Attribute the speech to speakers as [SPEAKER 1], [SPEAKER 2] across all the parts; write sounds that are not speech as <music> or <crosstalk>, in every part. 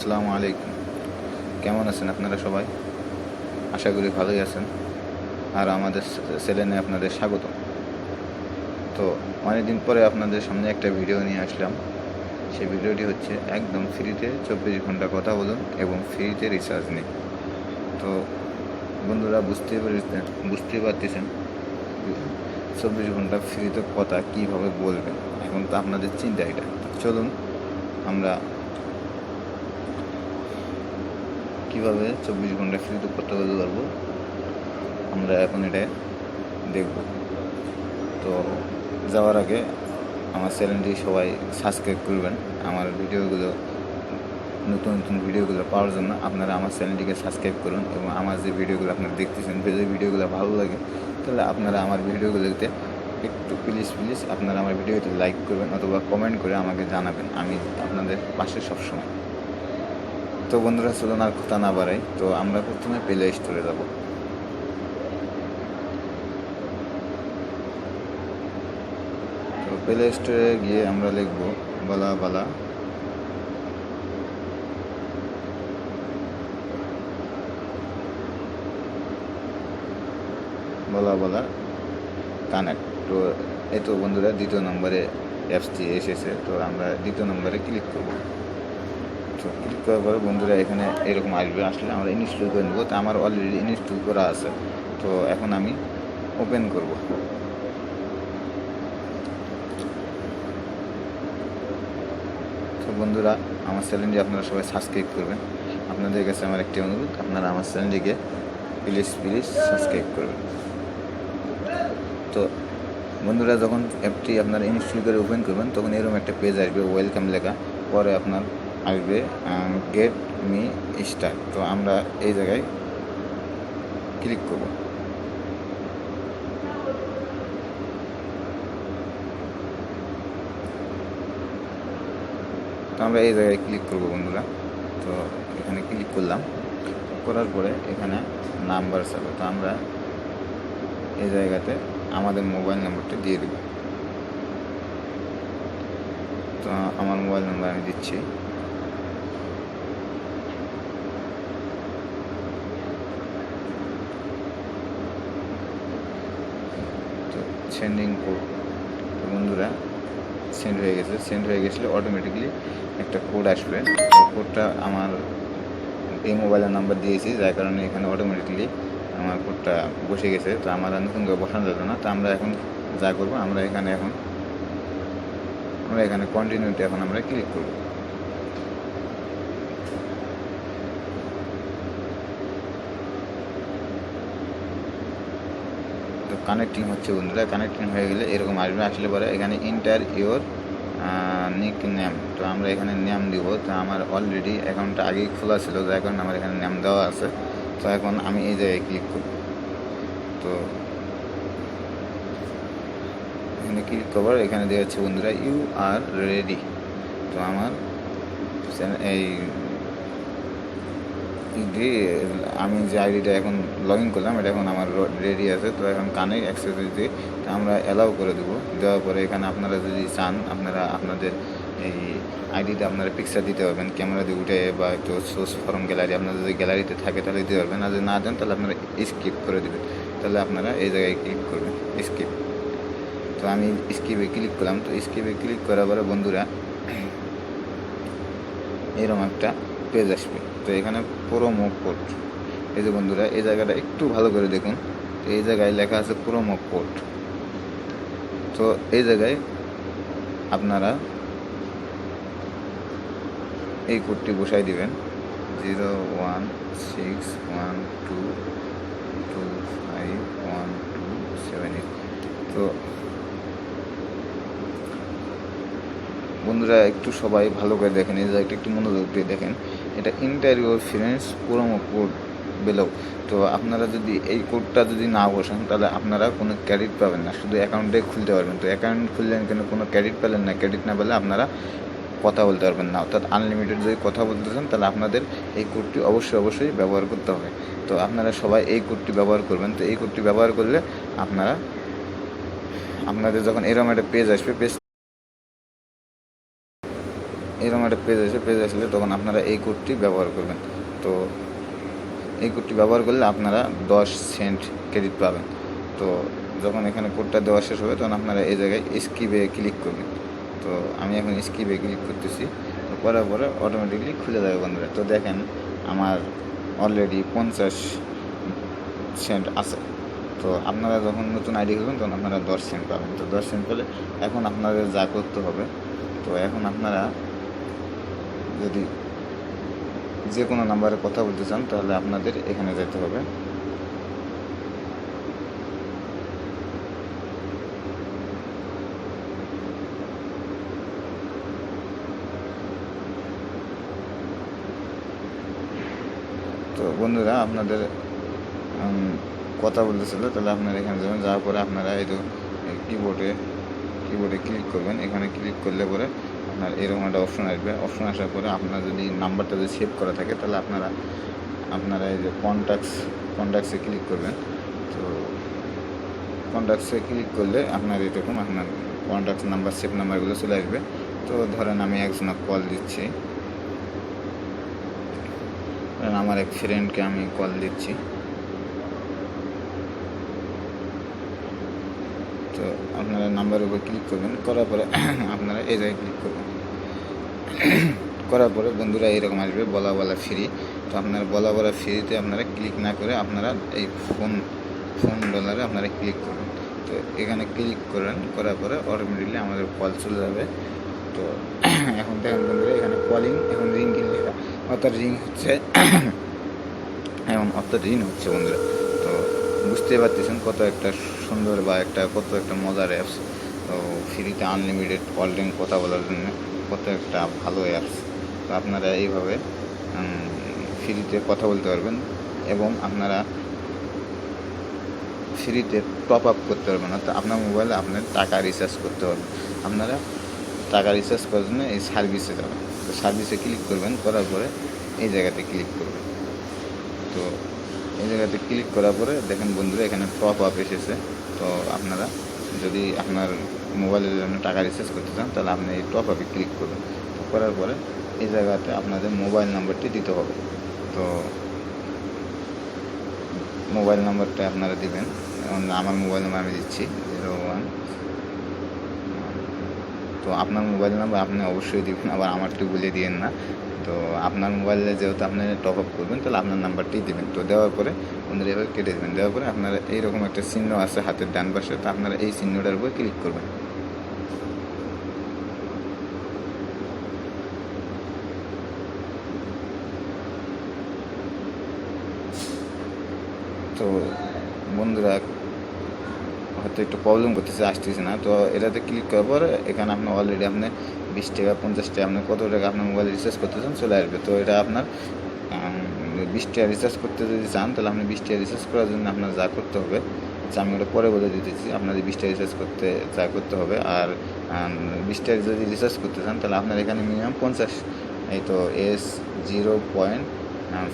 [SPEAKER 1] আসসালামু আলাইকুম। কেমন আছেন আপনারা সবাই? আশা করি ভালোই আছেন। আর আমাদের সেলেনে আপনাদের স্বাগত তো অনেকদিন পরে আপনাদের সামনে একটা ভিডিও নিয়ে আসলাম। সেই ভিডিওটি হচ্ছে একদম ফ্রিতে চব্বিশ ঘণ্টা কথা বলুন এবং ফ্রিতে রিচার্জ নেই তো বন্ধুরা বুঝতে পেরেছেন বুঝতে পারতেছেন চব্বিশ ঘণ্টা ফ্রিতে কথা কীভাবে বলবেন এখন তো আপনাদের চিন্তা এটা। চলুন আমরা কীভাবে চব্বিশ ঘণ্টা ফ্রিতে করতে পারব, আমরা এখন এটা দেখব। তো যাওয়ার আগে আমার চ্যানেলটি সবাই সাবস্ক্রাইব করবেন। আমার ভিডিওগুলো, নতুন নতুন ভিডিওগুলো পাওয়ার জন্য আপনারা আমার চ্যানেলটিকে সাবস্ক্রাইব করুন এবং আমার যে ভিডিওগুলো আপনারা দেখতেছেন, যদি ভিডিওগুলো ভালো লাগে, তাহলে আপনারা আমার ভিডিওগুলোতে একটু প্লিজ প্লিজ আপনারা আমার ভিডিওতে লাইক করবেন অথবা কমেন্ট করে আমাকে জানাবেন। আমি আপনাদের পাশে সবসময়। তো বন্ধুরা, চলুন আর কথা না বাড়াই। তো আমরা প্রথমে প্লে স্টোরে যাব। তো প্লে স্টোরে গিয়ে আমরা লিখব, বালা বালা। বলা বলা কানেক্ট তো এই তো বন্ধুরা, দ্বিতীয় নম্বরে অ্যাপসটি এসেছে। তো আমরা দ্বিতীয় নম্বরে ক্লিক করব। তো ক্লিক করার পরে বন্ধুরা এখানে এরকম আসবে। আসলে আমরা ইনস্টল করে নেব। তো আমার অলরেডি ইনস্টল করা আছে। তো এখন আমি ওপেন করব। তো বন্ধুরা, আমার চ্যানেলটি আপনারা সবাই সাবস্ক্রাইব করবেন। আপনাদের কাছে আমার একটি অনুরোধ, আপনারা আমার চ্যানেলটিকে প্লিজ প্লিজ সাবস্ক্রাইব করবেন। তো বন্ধুরা, যখন অ্যাপটি আপনারা ইনস্টল করে ওপেন করবেন, তখন এরকম একটা পেজ আসবে ওয়েলকাম লেখা। পরে আপনার আসবে গেট মি স্টার তো আমরা এই জায়গায় ক্লিক করব। তো আমরা এই জায়গায় ক্লিক করব বন্ধুরা। তো এখানে ক্লিক করলাম। করার পরে এখানে নাম্বার চাবে তো আমরা এই জায়গাতে আমাদের মোবাইল নাম্বারটা দিয়ে দেব। তো আমার মোবাইল নাম্বার আমি দিচ্ছি তো সেন্ডিং কোড বন্ধুরা সেন্ড হয়ে গেছে। সেন্ড হয়ে গেছিল অটোমেটিকলি একটা কোড আসবে। কোডটা আমার এই মোবাইলের নাম্বার দিয়েছি, যার কারণে এখানে অটোমেটিকলি আমার কোডটা বসে গেছে। তো আমার নতুন করে বসানো যাবে না। তো আমরা এখন যা করব, আমরা এখানে এখন, আমরা এখানে কন্টিনিউতে এখন আমরা ক্লিক করব। কানেক্টিং হচ্ছে বন্ধুরা কানেক্টিং হয়ে গেলে এরকম আসবে। আসলে পরে এখানে ইন্টার ইওর নিক নেম তো আমরা এখানে নেম দিব। তো আমার অলরেডি অ্যাকাউন্টটা আগেই খোলা ছিল তো কারণে আমার এখানে নেম দেওয়া আছে। তো এখন আমি এই জায়গায় ক্লিক করব। তো এখানে ক্লিক করবার এখানে দেওয়া হচ্ছে বন্ধুরা ইউ আর রেডি তো আমার, এই আমি যে আইডিটা এখন লগ ইন করলাম, এটা এখন আমার রেডি আছে। তো এখন কানে অ্যাক্সেস তো আমরা অ্যালাউ করে দেবো। দেওয়ার পরে এখানে আপনারা যদি চান, আপনারা আপনাদের এই আইডিতে আপনারা পিকচার দিতে পারবেন ক্যামেরা দিয়ে উঠে বা একটু সোর্স ফরম গ্যালারি আপনার যদি গ্যালারিতে থাকে তাহলে দিতে পারবেন। আর যদি না দেন, তাহলে আপনারা স্কিপ করে দেবেন। তাহলে আপনারা এই জায়গায় ক্লিক করবেন স্কিপ তো আমি স্কিপে ক্লিক করলাম। তো স্কিপে ক্লিক করার পরে বন্ধুরা এরকম একটা পেজ আসবে। তো এখানে প্রোমো কোড এই যে বন্ধুরা, এই জায়গাটা একটু ভালো করে দেখুন। এই জায়গায় লেখা আছে প্রোমো কোড তো এই জায়গায় আপনারা এই কোডটি বসাই দিবেন। Zero one six one two two five one two seven eight. তো বন্ধুরা, একটু সবাই ভালো করে দেখেন, এই জায়গাটা একটু মনোযোগ দিয়ে দেখেন। এটা interview friends promo code below তো আপনারা যদি এই কোডটা যদি না বসান, তাহলে আপনারা কোনো ক্রেডিট পাবেন না। শুধু অ্যাকাউন্টে খুলতে পারবেন। তো অ্যাকাউন্ট খুললেন কেন, কোনো ক্রেডিট পেলেন না। ক্রেডিট না পেলে আপনারা কথা বলতে পারবেন না। অর্থাৎ আনলিমিটেড যদি কথা বলতে চান, তাহলে আপনাদের এই কোডটি অবশ্যই অবশ্যই ব্যবহার করতে হবে। তো আপনারা সবাই এই কোডটি ব্যবহার করবেন। তো এই কোডটি ব্যবহার করলে আপনারা, আপনাদের যখন এরকম একটা পেজ আসবে পেজ এরকম একটা পেজ আসে পেজ আসলে তখন আপনারা এই কোডটি ব্যবহার করবেন। তো এই কোডটি ব্যবহার করলে আপনারা দশ সেন্ট ক্রেডিট পাবেন। তো যখন এখানে কোডটা দেওয়া শেষ হবে, তখন আপনারা এই জায়গায় স্কিপে ক্লিক করবেন। তো আমি এখন স্কিপে ক্লিক করতেছি। তো করার পরে অটোমেটিকলি খুলে যাবে বন্ধুরা। তো দেখেন, আমার অলরেডি পঞ্চাশ সেন্ট আছে। তো আপনারা যখন নতুন আইডি খুলবেন, তখন আপনারা দশ সেন্ট পাবেন। তো দশ সেন্ট পেলে এখন আপনাদের যা করতে হবে, তো এখন আপনারা যদি যে কোনো নাম্বারে কথা বলতে চান, তাহলে আপনাদের এখানে যেতে হবে। তো বন্ধুরা, আপনাদের কথা বলতেছিল তাহলে আপনারা এখানে যাবেন। যাওয়ার পরে আপনারা এই কিবোর্ডে কিবোর্ডে ক্লিক করবেন। এখানে ক্লিক করলে পরে আপনার এরকম একটা অপশন আসবে অপশন আসার পরে আপনার যদি নাম্বারটা যদি সেভ করা থাকে, তাহলে আপনারা আপনারা এই যে কন্ট্যাক্টস কন্ট্যাক্টসে ক্লিক করবেন। তো কন্ট্যাক্টসে ক্লিক করলে আপনার এরকম আপনার কন্ট্যাক্ট নাম্বার সেভ নাম্বারগুলো চলে আসবে। তো ধরেন আমি একজনক কল দিচ্ছি। আমার এক ফ্রেন্ডকে আমি কল দিচ্ছি। তো আপনারা নাম্বারের উপর ক্লিক করবেন। করার পরে <clears throat> আপনারা এই জায়গায় ক্লিক করবেন। <clears throat> করার পরে বন্ধুরা এরকম আসবে, বলা বলা ফ্রি তো আপনারা বলা বলা ফ্রিতে আপনারা ক্লিক না করে আপনারা এই ফোন ফোন ডলারে আপনারা ক্লিক করবেন। তো এখানে ক্লিক করেন, করার পরে অটোমেটিকলি আমাদের কল চলে যাবে। তো <clears throat> এখন দেখেন বন্ধুরা, এখানে কলিং এখন রিং কিনলে, অর্থাৎ রিং হচ্ছে, এখন অর্থাৎ রিং হচ্ছে বন্ধুরা। বুঝতে পারতেছেন কত একটা সুন্দর বা একটা কত একটা মজার অ্যাপস তো ফ্রিতে আনলিমিটেড কল কথা বলার জন্য কত একটা ভালো অ্যাপস তো আপনারা এইভাবে ফ্রিতে কথা বলতে পারবেন এবং আপনারা ফ্রিতে টপ আপ করতে পারবেন। অর্থাৎ আপনার মোবাইলে আপনার টাকা রিচার্জ করতে পারবেন। আপনারা টাকা রিচার্জ করার জন্য এই সার্ভিসে যাবেন। তো সার্ভিসে ক্লিক করবেন, করার পরে এই জায়গাতে ক্লিক করবেন। তো জায়গাতে ক্লিক করার পরে দেখেন বন্ধুরা, এখানে টপ আপ এসেছে। তো আপনারা যদি আপনার মোবাইলের জন্য টাকা রিচার্জ করতে চান, তাহলে আপনি এই টপ আপে ক্লিক করবেন তো করার পরে এই জায়গাতে আপনাদের মোবাইল নাম্বারটি দিতে হবে। তো মোবাইল নাম্বারটা আপনারা দিবেন। আমার মোবাইল নাম্বার আমি দিচ্ছি জিরো ওয়ান তো আপনার মোবাইল নাম্বার আপনি অবশ্যই দিবেন, আবার আমারটি বলে দিয়েন না। তো আপনার মোবাইলে যেহেতু আপনি টপ আপ করবেন, তাহলে আপনার নাম্বারটি দেবেন। তো দেওয়ার পরে বন্ধুরা, এভাবে কেটে দেবেন। দেওয়ার পরে আপনারা এইরকম একটা চিহ্ন আছে হাতের ডান পাশে, তো আপনারা এই চিহ্নটার উপর ক্লিক করবেন। তো বন্ধুরা, হয়তো একটু প্রবলেম করতেছে, আসতেছে না। তো এটাতে ক্লিক করার পর এখানে আপনি অলরেডি আপনি বিশ টাকা পঞ্চাশ টাকা আপনি কত টাকা আপনার মোবাইলে রিচার্জ করতে চান চলে আসবে। তো এটা আপনার বিশ টাকা রিচার্জ করতে যদি চান তাহলে আপনি বিশ টাকা রিচার্জ করার জন্য আপনার যা করতে হবে আচ্ছা, আমি ওটা পরে বলে দিতেছি আপনাদের বিশ টাকা রিচার্জ করতে যা করতে হবে। আর বিশ টাকা যদি রিচার্জ করতে চান তাহলে আপনার এখানে মিনিমাম পঞ্চাশ এই তো এস জিরো পয়েন্ট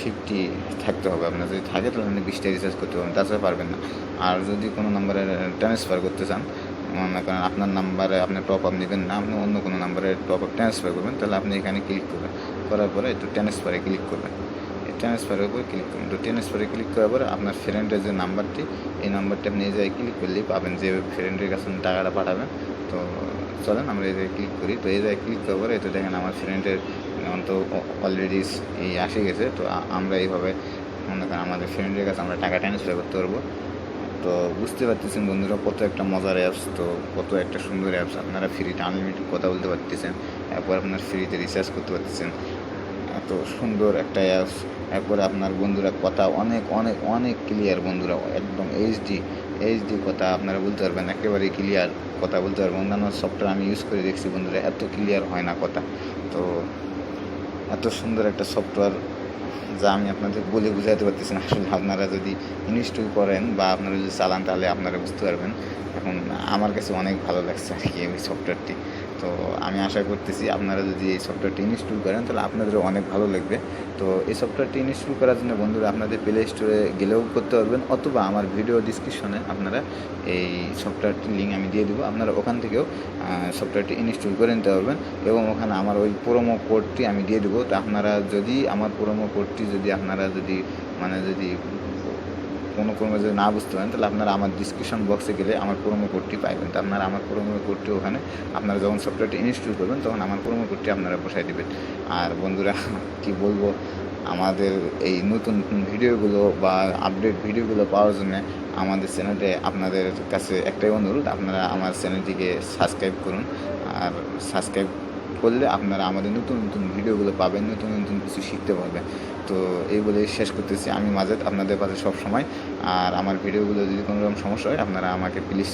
[SPEAKER 1] ফিফটি থাকতে হবে আপনার। যদি থাকে তাহলে আপনি বিশটা রিচার্জ করতে পারবেন। তাছাড়া পারবেন না। আর যদি কোনো নাম্বারে ট্রান্সফার করতে চান মনে করেন আপনার নাম্বারে আপনি টপ আপ নেবেন না, আপনি অন্য কোনো নাম্বারে টপ আপ ট্রান্সফার করবেন, তাহলে আপনি এখানে ক্লিক করবেন। করার পরে একটু ট্রান্সফারে ক্লিক করবেন। এই ট্রান্সফারের উপর ক্লিক করবেন। তো ট্রান্সফারে ক্লিক করার পরে আপনার ফ্রেন্ডের যে নাম্বারটি এই নাম্বারটি আপনি এই জায়গায় ক্লিক করলেই পাবেন যে ফ্রেন্ডের কাছে টাকাটা পাঠাবেন। তো চলেন আমরা এই জায়গায় ক্লিক করি। তো এই জায়গায় ক্লিক করার পরে এটা দেখেন আমার ফ্রেন্ডের তো অলরেডি এই আসে গেছে। তো আমরা এইভাবে মনে করেন আমাদের ফ্রেন্ডের কাছে আমরা টাকা ট্রান্সফার করতে পারব। তো বুঝতে পারতেছেন বন্ধুরা, কত একটা মজার অ্যাপস তো কত একটা সুন্দর অ্যাপস আপনারা ফ্রিতে আনলিমিটেড কথা বলতে পারতেছেন, এরপর আপনার ফ্রিতে রিচার্জ করতে পারতেছেন। এত সুন্দর একটা অ্যাপস এরপরে আপনার বন্ধুরা কথা অনেক অনেক অনেক ক্লিয়ার বন্ধুরা, একদম এইচডি এইচডি কথা আপনারা বলতে পারবেন, একেবারে ক্লিয়ার কথা বলতে পারবেন। অন্যান্য সফটওয়্যার আমি ইউজ করে দেখছি বন্ধুরা, এত ক্লিয়ার হয় না কথা। তো এত সুন্দর একটা সফটওয়্যার যা আমি আপনাদের বলে বুঝাতে পারতেছি না। আসলে আপনারা যদি ইনস্টল করেন বা আপনারা যদি চালান, তাহলে আপনারা বুঝতে পারবেন। এখন আমার কাছে অনেক ভালো লাগছে আর কি এই সফটওয়্যারটি তো আমি আশা করতেছি আপনারা যদি এই সফটওয়্যারটি ইনস্টল করেন, তাহলে আপনাদেরও অনেক ভালো লাগবে। তো এই সফটওয়্যারটি ইনস্টল করার জন্য বন্ধুরা আপনাদের প্লে স্টোরে গেলেও করতে পারবেন, অথবা আমার ভিডিও ডিসক্রিপশনে আপনারা এই সফটওয়্যারটির লিঙ্ক আমি দিয়ে দেবো। আপনারা ওখান থেকেও সফটওয়্যারটি ইনস্টল করে নিতে পারবেন এবং ওখানে আমার ওই প্রোমো কোডটি আমি দিয়ে দেবো। তো আপনারা যদি, আমার প্রোমো কোডটি যদি আপনারা যদি মানে যদি কোনো কোনো যদি না বুঝতে পারেন, তাহলে আপনারা আমার ডিসক্রিপশন বক্সে গেলে আমার প্রোমো কোডটি পাইবেন। তো আপনারা আমার প্রোমো কোডটি ওখানে, আপনারা যখন সফটওয়্যারটি ইনস্টল করবেন, তখন আমার প্রোমো কোডটি আপনারা বসাই দেবেন। আর বন্ধুরা, কি বলব, আমাদের এই নতুন নতুন ভিডিওগুলো বা আপডেট ভিডিওগুলো পাওয়ার জন্য আমাদের চ্যানেলে আপনাদের কাছে একটাই অনুরোধ, আপনারা আমার চ্যানেলটিকে সাবস্ক্রাইব করুন। আর সাবস্ক্রাইব করলে আপনারা আমাদের নতুন নতুন ভিডিওগুলো পাবেন, নতুন নতুন কিছু শিখতে পারবেন। তো এই বলে শেষ করতেছি। আমি মাঝে আপনাদের পাশে সব সময় আর আমার ভিডিওগুলো যদি কোনো রকম সমস্যা হয়, আপনারা আমাকে প্লিজ